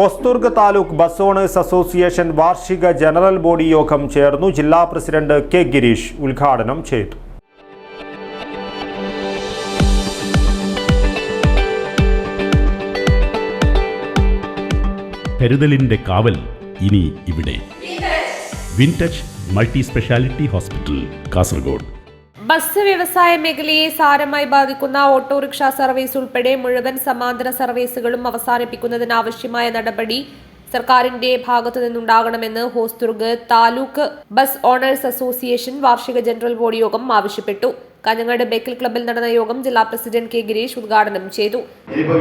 Hosdurg taluk bus owners association വാർഷിക general body യോഗം ചേർന്നു ജില്ലാ പ്രസിഡന്റ് കെ ഗിരീഷ് ഉദ്ഘാടനം ചെയ്തു. കരുതലിന്റെ കാവൽ ഇനി ഇവിടെ. Wintouch multi speciality hospital Kasaragod. Bus വ്യവസായ മേഖലയെ സാരമായി ബാധിക്കുന്ന ഓട്ടോറിക്ഷ സർവീസ് ഉൾപ്പെടെ മുഴുവൻ സമാന്തര സർവീസുകളും അവസാനിപ്പിക്കുന്നതിനാവശ്യമായ നടപടി സർക്കാരിന്റെ ഭാഗത്തു നിന്നുണ്ടാകണമെന്ന് Hosdurg taluk bus owners association വാർഷിക ജനറൽ ബോഡി യോഗം ആവശ്യപ്പെട്ടു. കഞ്ഞങ്ങാട് ബേക്കൽ ക്ലബിൽ നടന്ന യോഗം ജില്ലാ പ്രസിഡന്റ് കെ ഗിരീഷ് ഉദ്ഘാടനം ചെയ്തു.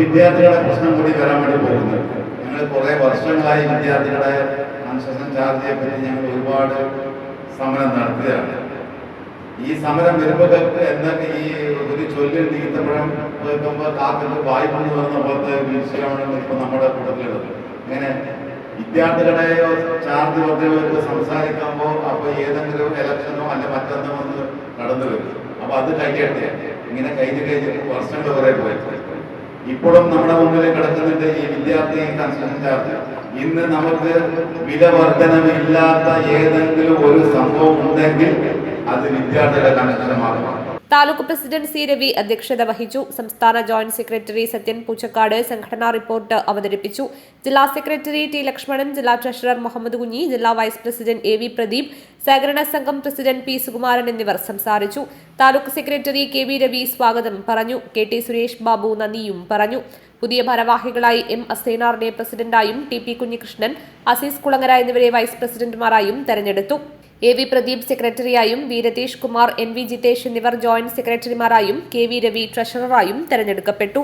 വിദ്യാർത്ഥികളുടെ പ്രശ്നം കൂടി വരാൻ വേണ്ടി പോകുന്നുണ്ട് പറ്റി ഞങ്ങൾ ഒരുപാട് സമരം നടത്തുകയാണ്. ഈ സമരം വരുമ്പോൾ എന്തൊക്കെ ഈ ഒരു ചൊല്ലിൽ നീക്കുമ്പോഴും കേൾക്കുമ്പോൾ കാക്കത്ത് വായ്പന്ന് പറഞ്ഞ പോലത്തെ വീഴ്ചയാണ് ഇപ്പൊ നമ്മുടെ കൂട്ടത്തിലുള്ളത് ഇങ്ങനെ വിദ്യാർത്ഥികളെ ചാർജ് വർദ്ധനയോ സംസാരിക്കുമ്പോൾ അപ്പൊ ഏതെങ്കിലും ഇലക്ഷനോ അല്ല മറ്റെന്തോ ഒന്ന് കടന്നു വരും. അപ്പൊ അത് കഴിയട്ടെ ഇങ്ങനെ കഴിഞ്ഞ് കഴിഞ്ഞ് വർഷങ്ങൾ കുറെ പോയി. ഇപ്പോഴും നമ്മുടെ മുമ്പിൽ കിടക്കുന്നുണ്ട് ഈ വിദ്യാർത്ഥി കൺസ്ട്രക്ഷൻ ചാർജ്. ഇന്ന് നമുക്ക് വില വർധനമില്ലാത്ത ഏതെങ്കിലും ഒരു സംഭവം ഉണ്ടെങ്കിൽ അത് വിദ്യാർത്ഥിയുടെ കൺസ്ട്രക്ഷൻ മാത്രമാണ്. താലൂക്ക് പ്രസിഡന്റ് സി രവി അധ്യക്ഷത വഹിച്ചു. സംസ്ഥാന ജോയിന്റ് സെക്രട്ടറി സത്യൻ പൂച്ചക്കാട് സംഘടനാ റിപ്പോർട്ട് അവതരിപ്പിച്ചു. ജില്ലാ സെക്രട്ടറി ടി ലക്ഷ്മണൻ ജില്ലാ ട്രഷറർ മുഹമ്മദ് കുഞ്ഞി ജില്ലാ vice president A V Pradeep സഹകരണ സംഘം പ്രസിഡന്റ് പി സുകുമാരൻ എന്നിവർ സംസാരിച്ചു. Taluk secretary K V Ravi സ്വാഗതം പറഞ്ഞു. കെ ടി സുരേഷ് ബാബു നന്ദിയും പറഞ്ഞു. പുതിയ ഭാരവാഹികളായി എം അസേനാറിനെ പ്രസിഡന്റായും ടി പി കുഞ്ഞികൃഷ്ണൻ അസീസ് കുളങ്ങര എന്നിവരെ വൈസ് പ്രസിഡന്റുമാരായും തെരഞ്ഞെടുത്തു. A V Pradeep സെക്രട്ടറിയായും V Ratheesh Kumar N V Jithesh എന്നിവർ ജോയിന്റ് സെക്രട്ടറിമാരായും കെ വി രവി ട്രഷററായും തെരഞ്ഞെടുക്കപ്പെട്ടു.